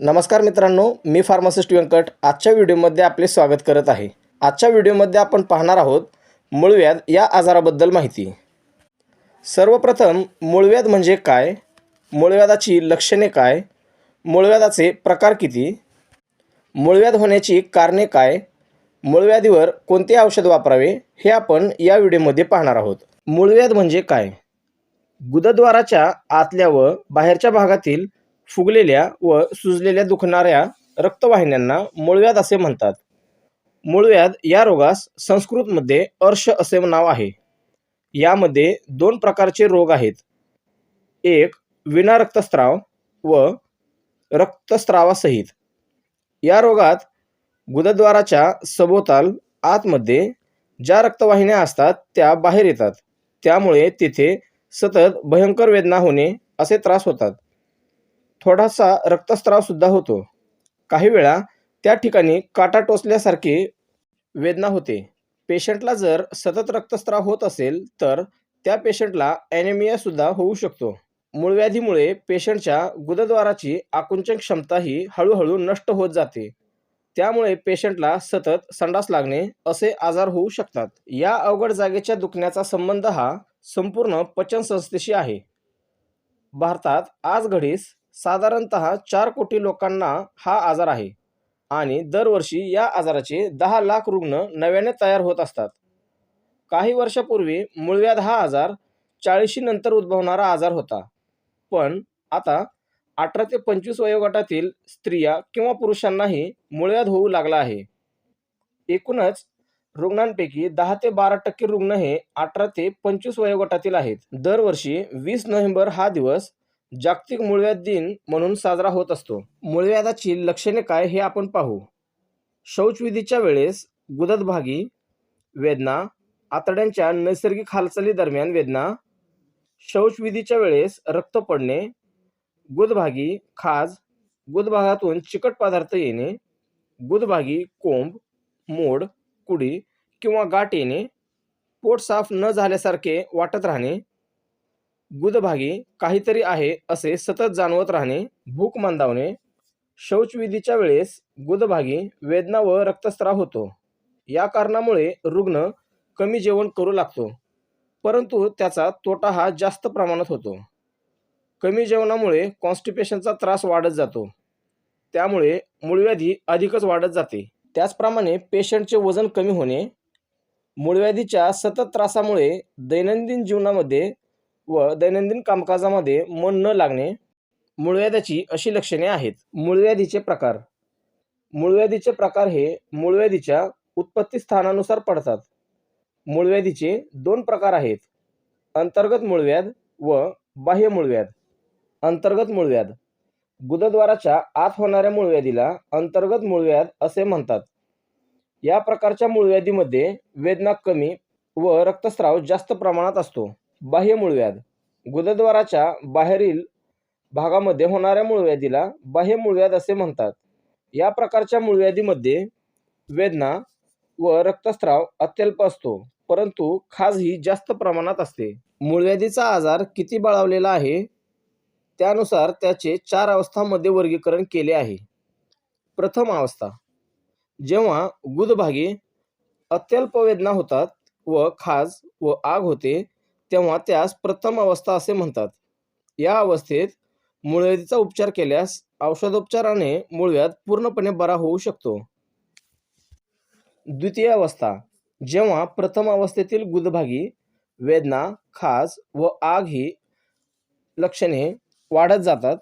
नमस्कार मित्रांनो मी फार्मासिस्ट व्यंकट. आजच्या व्हिडिओमध्ये आपले स्वागत करत आहे. आजच्या व्हिडिओमध्ये आपण पाहणार आहोत मूळव्याध या आजाराबद्दल माहिती. सर्वप्रथम मूळव्याध म्हणजे काय? मूळव्याधाची लक्षणे काय? मूळव्याधाचे प्रकार किती? मूळव्याध होण्याची कारणे काय? मूळव्याधीवर कोणते औषध वापरावे? हे आपण या व्हिडिओमध्ये पाहणार आहोत. मूळव्याध म्हणजे काय? गुदद्वाराच्या आतल्या व बाहेरच्या भागातील फुगलेल्या व सुजलेल्या दुखणाऱ्या रक्तवाहिन्यांना मुळव्याध असे म्हणतात. मुळव्याध या रोगास संस्कृतमध्ये अर्श असे नाव आहे. यामध्ये दोन प्रकारचे रोग आहेत. एक विना रक्तस्राव व रक्तस्रावासहित. या रोगात गुदद्वाराच्या सभोवताल आतमध्ये ज्या रक्तवाहिन्या असतात त्या बाहेर येतात. त्यामुळे तिथे सतत भयंकर वेदना होणे असे त्रास होतात. थोडासा रक्तस्राव सुद्धा होतो. काही वेळा त्या ठिकाणी काटा टोचल्यासारखी वेदना होते. पेशंटला जर सतत रक्तस्राव होत असेल तर त्या पेशंटला ॲनेमिया सुद्धा होऊ शकतो. मूळव्याधीमुळे पेशंटच्या गुदद्वाराची आकुंचन क्षमता ही हळूहळू नष्ट होत जाते. त्यामुळे पेशंटला सतत संडास लागणे असे आजार होऊ शकतात. या अवघड जागेच्या दुखण्याचा संबंध हा संपूर्ण पचनसंस्थेशी आहे. भारतात आज घडीस साधारणत चार कोटी लोकांना हा आजार आहे. आणि दरवर्षी या आजाराचे दहा लाख रुग्ण नव्याने तयार होत असतात. काही वर्षापूर्वी मूळव्याध हा आजार चाळीशी नंतर उद्भवणारा आजार होता. पण आता अठरा ते पंचवीस वयोगटातील स्त्रिया किंवा पुरुषांनाही मूळव्याध होऊ लागला आहे. एकूणच रुग्णांपैकी दहा ते बारा टक्के रुग्ण हे अठरा ते पंचवीस वयोगटातील आहेत. दरवर्षी वीस नोव्हेंबर हा दिवस जागतिक मूळव्याध दिन म्हणून साजरा होत असतो. मूळव्याधाची लक्षणे काय हे आपण पाहू. शौचविधीच्या वेळेस गुदतभागी वेदना आतड्यांच्या नैसर्गिक हालचाली दरम्यान वेदना शौचविधीच्या वेळेस रक्त पडणे गुदभागी खाज गुदभागातून चिकट पदार्थ येणे गुदभागी कोंब मोड कुडी किंवा गाठ येणे पोट साफ न झाल्यासारखे वाटत राहणे गुदभागी काहीतरी आहे असे सतत जाणवत राहणे भूक मंदावणे शौचविधीच्या वेळेस गुदभागी वेदना व रक्तस्राव होतो. या कारणामुळे रुग्ण कमी जेवण करू लागतो परंतु त्याचा तोटा हा जास्त प्रमाणात होतो. कमी जेवणामुळे कॉन्स्टिपेशनचा त्रास वाढत जातो. त्यामुळे मूळव्याधी अधिकच वाढत जाते. त्याचप्रमाणे पेशंटचे वजन कमी होणे मूळव्याधीच्या सतत त्रासामुळे दैनंदिन जीवनामध्ये व दैनंदिन कामकाजामध्ये मन न लागणे मूळव्याधाची अशी लक्षणे आहेत. मूळव्याधीचे प्रकार. मूळव्याधीचे प्रकार हे मूळव्याधीच्या उत्पत्ती स्थानानुसार पडतात. मूळव्याधीचे दोन प्रकार आहेत. अंतर्गत मूळव्याध व बाह्य मूळव्याध. अंतर्गत मूळव्याध. गुदद्वाराच्या आत होणाऱ्या मूळव्याधीला अंतर्गत मूळव्याध असे म्हणतात. या प्रकारच्या मूळव्याधीमध्ये वेदना कमी व रक्तस्राव जास्त प्रमाणात असतो. बाह्य मूळव्याध. गुदद्वाराच्या बाहेरील भागामध्ये होणाऱ्या मूळव्याधीला बाह्य मूळव्याध असे म्हणतात. या प्रकारच्या मूळव्याधीमध्ये वेदना व रक्तस्राव अत्यल्प असतो परंतु खाज ही जास्त प्रमाणात असते. मूळव्याधीचा आजार किती बळावलेला आहे त्यानुसार त्याचे चार अवस्थांमध्ये वर्गीकरण केले आहे. प्रथम अवस्था जेव्हा गुदभागी अत्यल्प वेदना होतात व खाज व आग होते तेव्हा त्यास प्रथम अवस्था असे म्हणतात. या अवस्थेत मुळव्याधीचा उपचार केल्यास औषधोपचाराने मुळव्याध पूर्णपणे बरा होऊ शकतो. द्वितीय अवस्था जेव्हा प्रथम अवस्थेतील गुदभागी वेदना खाज व आग ही लक्षणे वाढत जातात.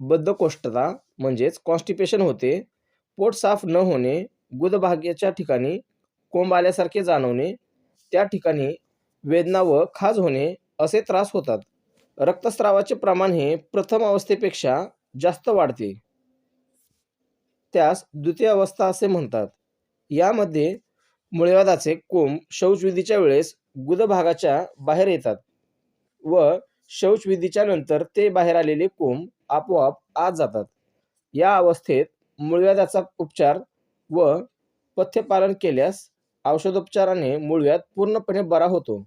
बद्धकोष्ठता म्हणजेच कॉन्स्टिपेशन होते. पोट साफ न होणे गुदभाग्याच्या ठिकाणी कोंब आल्यासारखे जाणवणे त्या ठिकाणी वेदना व खाज होणे असे त्रास होतात. रक्तस्रावाचे प्रमाण हे प्रथम अवस्थेपेक्षा जास्त वाढते. त्यास द्वितीय अवस्था असे म्हणतात. यामध्ये मूळव्याधाचे कोंब शौचविधीच्या वेळेस गुदभागाच्या बाहेर येतात व शौचविधीच्या नंतर ते बाहेर आलेले कोंब आपोआप आत जातात. या अवस्थेत मूळव्याधाचा उपचार व पथ्यपालन केल्यास औषधोपचाराने मुळव्यात पूर्णपणे बरा होतो.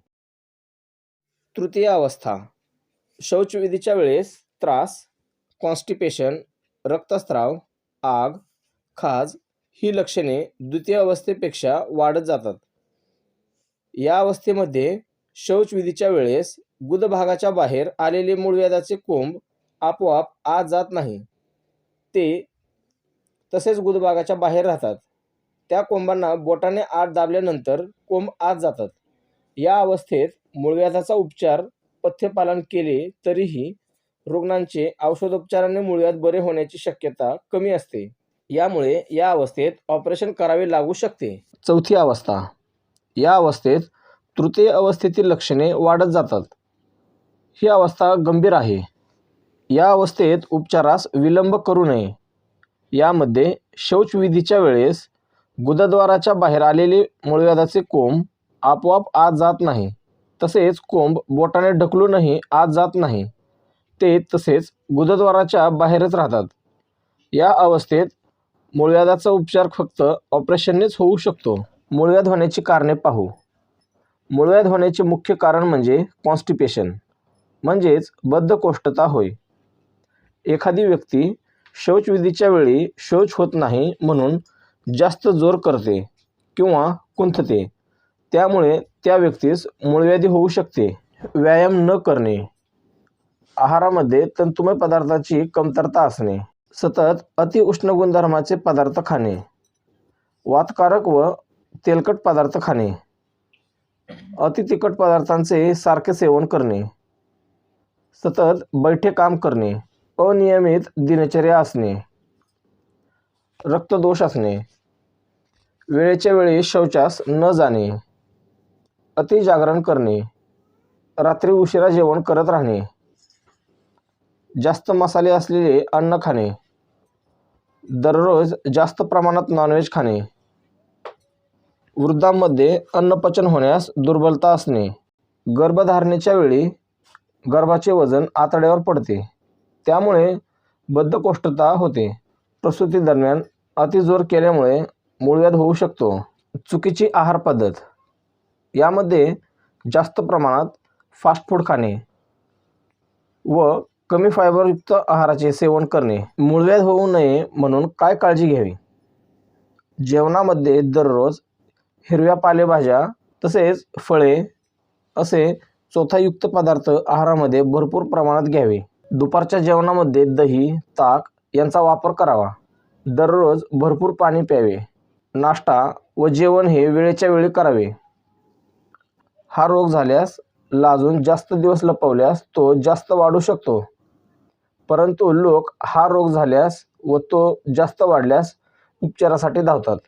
तृतीय अवस्था. शौचविधीच्या वेळेस त्रास कॉन्स्टिपेशन रक्तस्राव आग खाज ही लक्षणे द्वितीय अवस्थेपेक्षा वाढत जातात. या अवस्थेमध्ये शौचविधीच्या वेळेस गुदभागाच्या बाहेर आलेले मूळव्याधाचे कोंब आपोआप आत जात नाही. ते तसेच गुदभागाच्या बाहेर राहतात. त्या कोंबांना बोटाने आत दाबल्यानंतर कोंब आत जातात. या अवस्थेत मूळव्याधाचा उपचार पथ्यपालन केले तरीही रुग्णांचे औषधोपचाराने मूळव्याध बरे होण्याची शक्यता कमी असते. यामुळे या अवस्थेत ऑपरेशन करावे लागू शकते. चौथी अवस्था. या अवस्थेत तृतीय अवस्थेतील लक्षणे वाढत जातात. ही अवस्था गंभीर आहे. या अवस्थेत उपचारास विलंब करू नये. यामध्ये शौचविधीच्या वेळेस गुदद्वाराच्या बाहेर आलेले मूळव्याधाचे कोंब आपोआप आत जात नाही. तसेच कोंब बोटाने ढकलूनही आत जात नाही. ते तसेच गुदद्वाराच्या बाहेरच राहतात. या अवस्थेत मूळव्याधाचा उपचार फक्त ऑपरेशननेच होऊ शकतो. मूळव्याध होण्याची कारणे पाहू. मूळव्याध होण्याचे मुख्य कारण म्हणजे कॉन्स्टिपेशन म्हणजेच बद्धकोष्ठता होय. एखादी व्यक्ती शौचविधीच्या वेळी शौच होत नाही म्हणून जास्त जोर करते किंवा कुंथते. त्यामुळे त्या व्यक्तीस मूळव्याधी होऊ शकते. व्यायाम न करणे. आहारामध्ये तंतुमय पदार्थाची कमतरता असणे. सतत अतिउष्ण गुणधर्माचे पदार्थ खाणे. वातकारक व तेलकट पदार्थ खाणे. अति तिखट पदार्थांचे सारखे सेवन करणे. सतत बैठे काम करणे. अनियमित दिनचर्या असणे. रक्तदोष असणे. वेळेच्या वेळी शौचास न जाणे. अतिजागरण करणे. रात्री उशिरा जेवण करत राहणे. जास्त मसाले असलेले अन्न खाणे. दररोज जास्त प्रमाणात नॉनव्हेज खाणे. वृद्धांमध्ये अन्नपचन होण्यास दुर्बलता असणे. गर्भधारणेच्या वेळी गर्भाचे वजन आतड्यावर पडते. त्यामुळे बद्धकोष्ठता होते. प्रसूतीदरम्यान अतिजोर केल्यामुळे मूळव्याध होऊ शकतो. चुकीची आहार पद्धत. यामध्ये जास्त प्रमाणात फास्ट फूड खाणे व कमी फायबरयुक्त आहाराचे सेवन करणे मूळव्याध होऊ नये म्हणून काय काळजी घ्यावी? जेवणामध्ये दररोज हिरव्या पालेभाज्या तसेच फळे असे चोथायुक्त पदार्थ आहारामध्ये भरपूर प्रमाणात घ्यावे. दुपारच्या जेवणामध्ये दही ताक यांचा वापर करावा. दररोज भरपूर पाणी प्यावे नाश्ता व जेवण हे वेळेच्या वेळी करावे. हा रोग झाल्यास लाजून जास्त दिवस लपवल्यास तो जास्त वाढू शकतो. परंतु लोक हा रोग झाल्यास व तो जास्त वाढल्यास उपचारासाठी धावतात.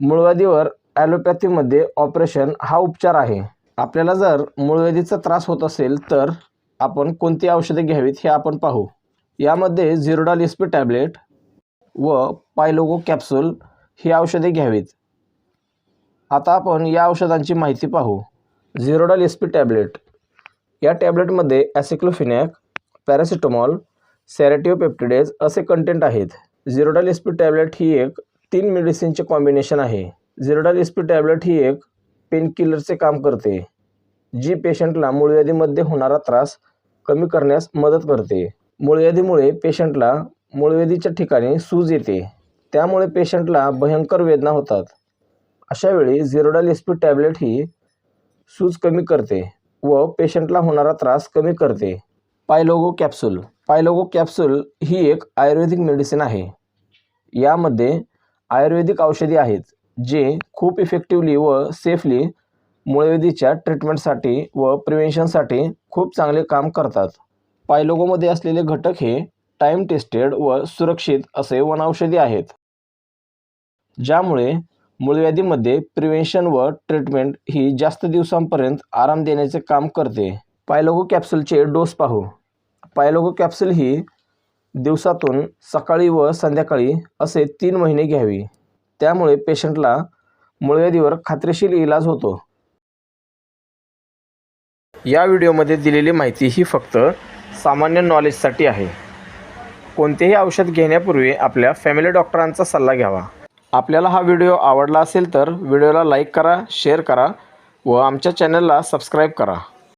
मूळव्याधीवर ॲलोपॅथीमध्ये ऑपरेशन हा उपचार आहे. आपल्याला जर मूळव्याधीचा त्रास होत असेल तर आपण कोणती औषधे घ्यावीत हे आपण पाहू. यामध्ये झिरोडाल इस्पी टॅबलेट व पायलोगो कॅप्सूल ही औषधे घ्यावीत. आता आपण या औषधांची माहिती पाहू. Zerodol S P tablet. या टॅबलेटमध्ये ॲसिक्लोफिनॅक पॅरासिटामॉल सॅरेटिओपेप्टिडेज असे कंटेंट आहेत. झिरोडाल एस पी टॅबलेट ही एक तीन मेडिसिनचे कॉम्बिनेशन आहे. झिरोडाल एस पी टॅबलेट ही एक पेनकिलरचे काम करते जी पेशंटला मूळव्याधीमध्ये होणारा त्रास कमी करण्यास मदत करते. मूळव्याधीमुळे पेशंटला मूळवेदीच्या ठिकाणी सूज येते. त्यामुळे पेशंटला भयंकर वेदना होतात. अशावेळी झिरोडाल एस पी टॅबलेट ही सूज कमी करते व पेशंटला होणारा त्रास कमी करते. पायलोगो कॅप्सूल पायलोगो कॅप्सूल ही एक आयुर्वेदिक मेडिसिन आहे. यामध्ये आयुर्वेदिक औषधी आहेत जे खूप इफेक्टिवली व सेफली मूळवेदीच्या ट्रीटमेंटसाठी व प्रिव्हेन्शनसाठी खूप चांगले काम करतात. पायलोगोमध्ये असलेले घटक हे टाईम टेस्टेड व सुरक्षित असे वनौषधी आहेत ज्यामुळे मूळव्याधीमध्ये प्रिव्हेन्शन व ट्रीटमेंट ही जास्त दिवसांपर्यंत आराम देण्याचे काम करते. पायलोगो कॅप्सूलचे डोस पाहू. पायलोगो कॅप्सूल ही दिवसातून सकाळी व संध्याकाळी असे तीन महिने घ्यावी. त्यामुळे पेशंटला मूळव्याधीवर खात्रीशीर इलाज होतो. या व्हिडिओमध्ये दिलेली माहिती ही फक्त सामान्य नॉलेजसाठी आहे. कोणतेही औषध घेण्यापूर्वी आपल्या फॅमिली डॉक्टरांचा सल्ला घ्यावा. आपल्याला हा व्हिडिओ आवडला असेल तर व्हिडिओला लाईक करा शेअर करा व आमच्या चॅनलला सबस्क्राईब करा.